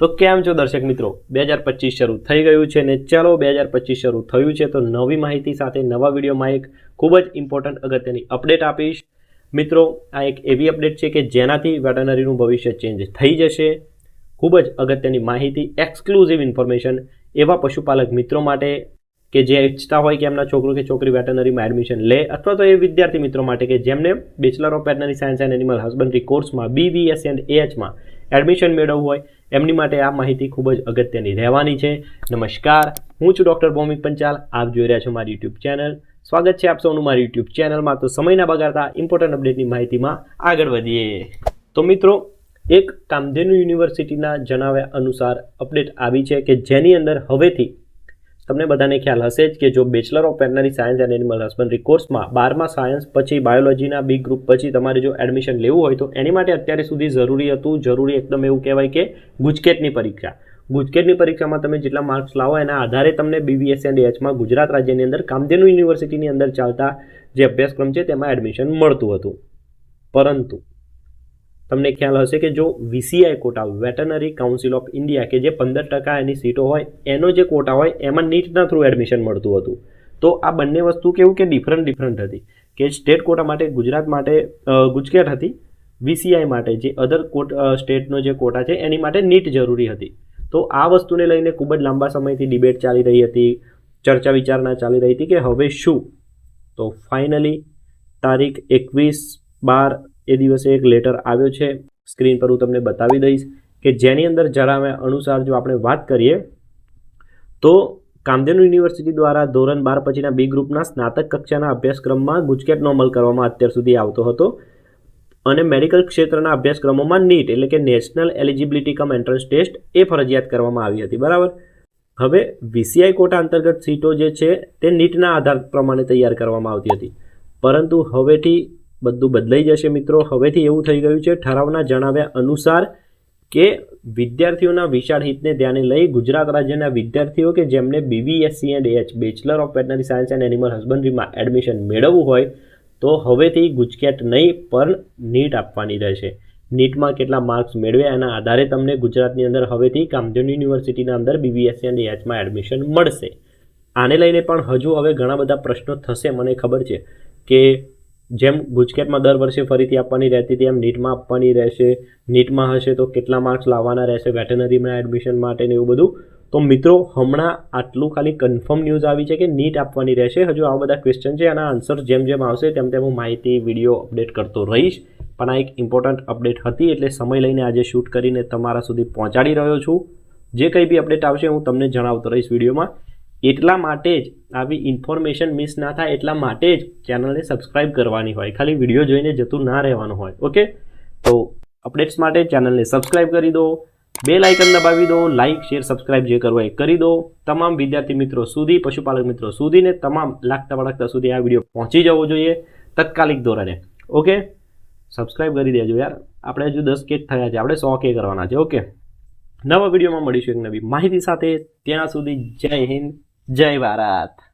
તો કેમ છો દર્શક મિત્રો? બે હજાર પચીસ શરૂ થઈ ગયું છે ને ચાલો બે હજાર પચીસ શરૂ થયું છે તો નવી માહિતી સાથે નવા વિડીયોમાં એક ખૂબ જ ઇમ્પોર્ટન્ટ અગત્યની અપડેટ આપીશ. મિત્રો, આ એક એવી અપડેટ છે કે જેનાથી વેટનરીનું ભવિષ્ય ચેન્જ થઈ જશે. ખૂબ જ અગત્યની માહિતી એક્સક્લુઝિવ ઇન્ફોર્મેશન એવા પશુપાલક મિત્રો માટે કે જે ઈચ્છતા હોય કે એમના છોકરો કે છોકરી વેટનરીમાં એડમિશન લે અથવા તો એ વિદ્યાર્થી મિત્રો માટે કે જેમને bachelor of veterinary science and animal husbandry કોર્સમાં બીવીએસ એન્ડ એચમાં એડમિશન મેળવવું હોય એમની માટે આ માહિતી ખૂબ જ અગત્યની રહેવાની છે. નમસ્કાર, હું છું ડૉક્ટર ભૌમિક પંચાલ. આપ જોઈ રહ્યા છો મારી યુટ્યુબ ચેનલ. સ્વાગત છે આપ સૌનું મારી યુટ્યુબ ચેનલમાં. તો સમયના બગાડતા ઇમ્પોર્ટન્ટ અપડેટની માહિતીમાં આગળ વધીએ. તો મિત્રો, એક કામધેનુ યુનિવર્સિટીના જણાવ્યા અનુસાર અપડેટ આવી છે કે જેની અંદર હવેથી તમને બધાને ખ્યાલ હશે જ કે જો bachelor of veterinary science and animal husbandry કોર્સમાં બારમા સાયન્સ પછી બાયોલોજીના બી ગ્રુપ પછી તમારે જો એડમિશન લેવું હોય તો એની માટે અત્યારે સુધી જરૂરી હતું, જરૂરી એકદમ એવું કહેવાય કે ગુજકેટની પરીક્ષા. ગુજકેટની પરીક્ષામાં તમે જેટલા માર્ક્સ લાવો એના આધારે તમને બીબીએસ એન્ડ એચમાં ગુજરાત રાજ્યની અંદર કામધેનુ યુનિવર્સિટીની અંદર ચાલતા જે અભ્યાસક્રમ છે તેમાં એડમિશન મળતું હતું. પરંતુ તમને ખ્યાલ હશે કે જો VCI quota veterinary council of India કે જે પંદર ટકા એની સીટો હોય, એનો જે કોટા હોય, એમાં નીટના થ્રુ એડમિશન મળતું હતું. તો આ બંને વસ્તુ કેવું કે ડિફરન્ટ ડિફરન્ટ હતી. કે સ્ટેટ કોટા માટે, ગુજરાત માટે ગુજકેટ હતી. વીસીઆઈ માટે જે અધર કોટ સ્ટેટનો જે કોટા છે, એની માટે નીટ જરૂરી હતી. તો આ વસ્તુને લઈને ખૂબ જ લાંબા સમયથી ડિબેટ ચાલી રહી હતી, ચર્ચા વિચારણા ચાલી રહી હતી કે હવે શું? તો ફાઇનલી તારીખ એકવીસ બાર એ દિવસે એક લેટર આવ્યો છે. સ્ક્રીન પર હું તમને બતાવી દઈશ કે જેની અંદર જણાવ્યા અનુસાર જો આપણે વાત કરીએ, તો કામધેનુ યુનિવર્સિટી દ્વારા ધોરણ બાર પછીના બી ગ્રુપના સ્નાતક કક્ષાના અભ્યાસક્રમમાં ગુજકેટનો અમલ કરવામાં અત્યાર સુધી આવતો હતો અને મેડિકલ ક્ષેત્રના અભ્યાસક્રમોમાં નીટ એટલે કે national eligibility cum entrance test એ ફરજિયાત કરવામાં આવી હતી. બરાબર? હવે વીસીઆઈ કોટા અંતર્ગત સીટો જે છે તે નીટના આધાર પ્રમાણે તૈયાર કરવામાં આવતી હતી. પરંતુ હવેથી બધું બદલાઈ જશે મિત્રો. હવેથી એવું થઈ ગયું છે, ઠરાવના જણાવ્યા અનુસાર કે વિદ્યાર્થીઓના વિશાળ હિતને ધ્યાને લઈ ગુજરાત રાજ્યના વિદ્યાર્થીઓ કે જેમને BBSC and H bachelor of veterinary science and animal હસબન્ડરીમાં admission મેળવવું હોય, તો હવેથી ગુજકેટ નહીં, પણ નીટ આપવાની રહેશે. નીટમાં કેટલા માર્ક્સ મેળવ્યા એના આધારે તમને ગુજરાતની અંદર હવેથી કામધેનુ યુનિવર્સિટીના અંદર બીબીએસસી એન્ડ એચમાં એડમિશન મળશે. આને લઈને પણ હજુ હવે ઘણા બધા પ્રશ્નો થશે, મને ખબર છે કે જેમ ગુજકેટમાં દર વર્ષે ફરીથી આપવાની રહેતી હતી, એમ નીટમાં આપવાની રહેશે. નીટમાં હશે તો કેટલા માર્ક્સ લાવવાના રહેશે વેટનરીમાં એડમિશન માટે ને એવું બધું. તો મિત્રો, હમણાં આટલું ખાલી કન્ફર્મ ન્યૂઝ આવી છે કે નીટ આપવાની રહેશે. હજુ આવા બધા ક્વેશ્ચન છે, આના આન્સર જેમ જેમ આવશે તેમ તેમ હું માહિતી વીડિયો અપડેટ કરતો રહીશ. પણ આ એક ઇમ્પોર્ટન્ટ અપડેટ હતી, એટલે સમય લઈને આજે શૂટ કરીને તમારા સુધી પહોંચાડી રહ્યો છું. જે કંઈ બી અપડેટ આવશે હું તમને જણાવતો રહીશ વિડીયોમાં એટલા માટે જ આવી ઇન્ફોર્મેશન મિસ ના થાય એટલા માટે જ ચેનલને સબસ્ક્રાઇબ કરવાની હોય. ખાલી વીડિયો જોઈને જતું ના રહેવાનું હોય ઓકે તો અપડેટ્સ માટે ચેનલને સબસ્ક્રાઇબ કરી દો બે લાઇકન દબાવી દો લાઇક શેર સબસ્ક્રાઇબ જે કરવો એ કરી દો. તમામ વિદ્યાર્થી મિત્રો સુધી, પશુપાલક મિત્રો સુધીને તમામ લાગતા વળગતા સુધી આ વીડિયો પહોંચી જવો જોઈએ તત્કાલિક ધોરણે ઓકે સબસ્ક્રાઇબ કરી દેજો યાર. આપણે હજુ દસ કે થયા છે. આપણે સો કે કરવાના છે ઓકે નવા વિડીયોમાં મળીશું એક નવી માહિતી સાથે. ત્યાં સુધી જય હિન્દ. જય ભારત.